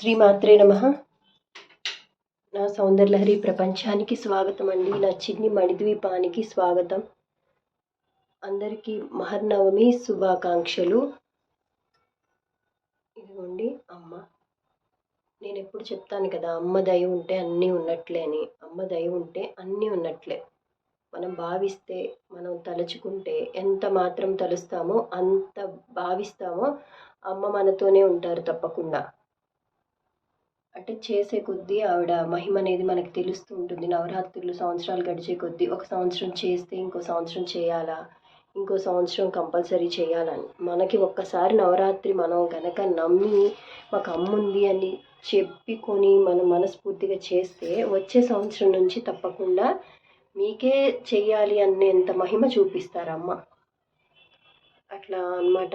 శ్రీమాత్రే నమ. నా సౌందర్యలహరి ప్రపంచానికి స్వాగతం అండి. నా చిన్ని మణిద్వీపానికి స్వాగతం. అందరికీ మహర్నవమి శుభాకాంక్షలు. ఇదిగోండి అమ్మ. నేను ఎప్పుడు చెప్తాను కదా అమ్మ దయ ఉంటే అన్నీ ఉన్నట్లే అని. అమ్మ దయ ఉంటే అన్నీ ఉన్నట్లే. మనం భావిస్తే మనం తలుచుకుంటే ఎంత మాత్రం తలుస్తామో అంత భావిస్తామో అమ్మ మనతోనే ఉంటారు తప్పకుండా. అంటే చేసే కొద్దీ ఆవిడ మహిమ అనేది మనకి తెలుస్తూ ఉంటుంది. నవరాత్రులు సంవత్సరాలు గడిచే కొద్దీ ఒక సంవత్సరం చేస్తే ఇంకో సంవత్సరం చేయాలా? ఇంకో సంవత్సరం కంపల్సరీ చేయాలని. మనకి ఒక్కసారి నవరాత్రి మనం గనక నమ్మి మాకు అమ్ముంది అని చెప్పుకొని మనం మనస్ఫూర్తిగా చేస్తే వచ్చే సంవత్సరం నుంచి తప్పకుండా మీకే చెయ్యాలి అనేంత మహిమ చూపిస్తారు అమ్మ అట్లా అన్నమాట.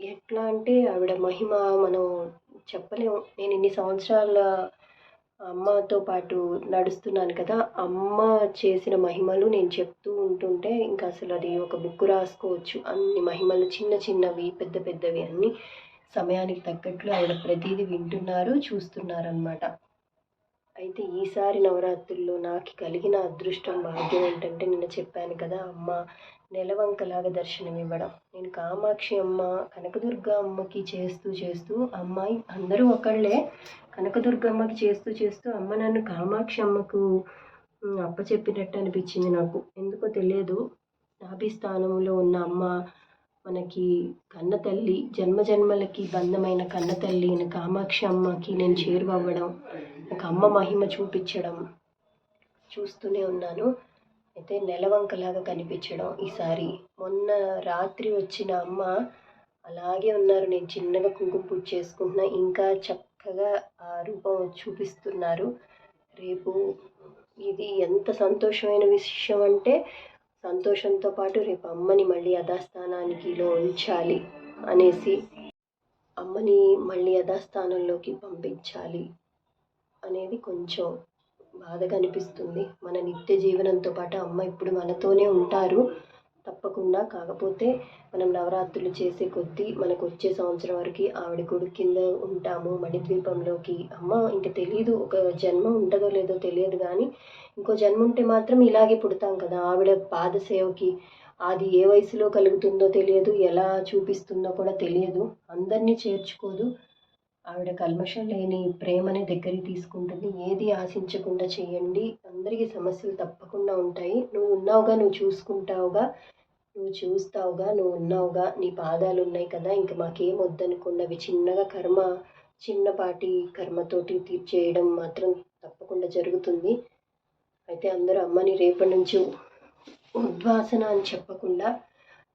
ఎట్లా అంటే ఆవిడ మహిమ మనం చెప్పలేము నేను ఇన్ని సంవత్సరాల అమ్మతో పాటు నడుస్తున్నాను కదా అమ్మ చేసిన మహిమలు నేను చెప్తూ ఉంటుంటే ఇంకా అసలు అది ఒక బుక్ రాసుకోవచ్చు. అన్ని మహిమలు చిన్న చిన్నవి పెద్ద పెద్దవి అన్నీ సమయానికి తగ్గట్లు ఆవిడ ప్రతిదీ వింటున్నారు చూస్తున్నారు అనమాట అయితే ఈసారి నవరాత్రుల్లో నాకు కలిగిన అదృష్టం భాగ్యం ఏంటంటే నిన్న చెప్పాను కదా అమ్మ నెలవంకలాగా దర్శనం ఇవ్వడం నేను కామాక్షి అమ్మ కనకదుర్గ అమ్మకి చేస్తూ చేస్తూ అమ్మాయి అందరూ ఒకళ్ళే కనకదుర్గ అమ్మకి చేస్తూ చేస్తూ అమ్మ నన్ను కామాక్షి అమ్మకు అప్పచెప్పినట్టు అనిపించింది నాకు. ఎందుకో తెలియదు. నాభిస్థానంలో ఉన్న అమ్మ మనకి కన్న తల్లి జన్మ జన్మలకి బంధమైన కన్న తల్లి కామాక్షి అమ్మకి నేను చేరువవ్వడం. ఒక అమ్మ మహిమ చూపించడం చూస్తూనే ఉన్నాను. అయితే నెలవంకలాగా కనిపించడం ఈసారి మొన్న రాత్రి వచ్చిన అమ్మ అలాగే ఉన్నారు. నేను చిన్నగా కుంకుమ పూజ చేసుకుంటున్నా. ఇంకా చక్కగా ఆ రూపం చూపిస్తున్నారు. రేపు ఇది ఎంత సంతోషమైన విషయం అంటే సంతోషంతో పాటు రేపు అమ్మని మళ్ళీ యథాస్థానానికిలో ఉంచాలి అనేసి అమ్మని మళ్ళీ యథాస్థానంలోకి పంపించాలి. అనేది కొంచెం బాధగా అనిపిస్తుంది. మన నిత్య జీవనంతో పాటు అమ్మ ఇప్పుడు మనతోనే ఉంటారు. తప్పకుండా కాకపోతే మనం నవరాత్రులు చేసే కొద్దీ మనకు వచ్చే సంవత్సరం వరకు ఆవిడ గుడి కింద ఉంటాము. మణిద్వీపంలోకి అమ్మ ఇంక తెలియదు ఒక జన్మ ఉంటుందో లేదో తెలియదు కానీ ఇంకో జన్మ ఉంటే మాత్రం ఇలాగే పుడతాం కదా. ఆవిడ పాదసేవకి అది ఏ వయసులో కలుగుతుందో తెలియదు. ఎలా చూపిస్తుందో కూడా తెలియదు. అందరినీ చేర్చుకోదు. ఆవిడ కల్మషం లేని ప్రేమని దగ్గరికి తీసుకుంటుంది. ఏది ఆశించకుండా చేయండి. అందరికీ సమస్యలు తప్పకుండా ఉంటాయి. నువ్వు ఉన్నావుగా నువ్వు చూసుకుంటావుగా నువ్వు చూస్తావుగా నువ్వు ఉన్నావుగా నీ పాదాలు ఉన్నాయి కదా ఇంక మాకేం వద్దనుకున్నవి. అవి చిన్నగా కర్మ చిన్నపాటి కర్మతోటి తీర్చేయడం మాత్రం తప్పకుండా జరుగుతుంది. అయితే అందరూ అమ్మని రేపటి నుంచి ఉద్వాసన అని చెప్పకుండా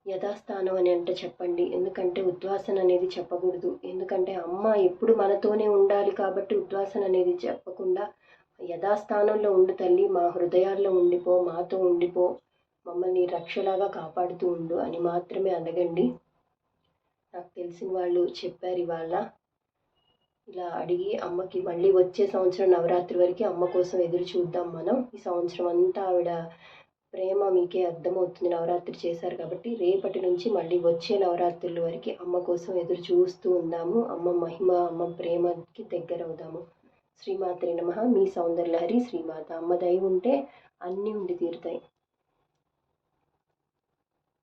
యథాస్థానం అని అంటే చెప్పండి. ఎందుకంటే ఉద్వాసన అనేది చెప్పకూడదు. ఎందుకంటే అమ్మ ఎప్పుడు మనతోనే ఉండాలి కాబట్టి ఉద్వాసన అనేది చెప్పకుండా యథాస్థానంలో ఉండు తల్లి మా హృదయాల్లో ఉండిపో మాతో ఉండిపో మమ్మల్ని రక్షలాగా కాపాడుతూ ఉండు అని మాత్రమే అడగండి నాకు తెలిసిన వాళ్ళు చెప్పారు ఇవాళ. ఇలా అడిగి అమ్మకి మళ్ళీ వచ్చే సంవత్సరం నవరాత్రి వరకు అమ్మ కోసం ఎదురు చూద్దాం మనం. ఈ సంవత్సరం అంతా ఆవిడ ప్రేమ మీకే అర్థమవుతుంది. నవరాత్రి చేశారు కాబట్టి రేపటి నుంచి మళ్ళీ వచ్చే నవరాత్రుల వరకు అమ్మ కోసం ఎదురు చూస్తూ ఉందాము. అమ్మ మహిమ అమ్మ ప్రేమకి దగ్గర అవుదాము శ్రీమాత్రి నమ. మీ సౌందర్యహరి శ్రీమాత. అమ్మ దయ ఉంటే అన్నీ ఉండి తీరుతాయి.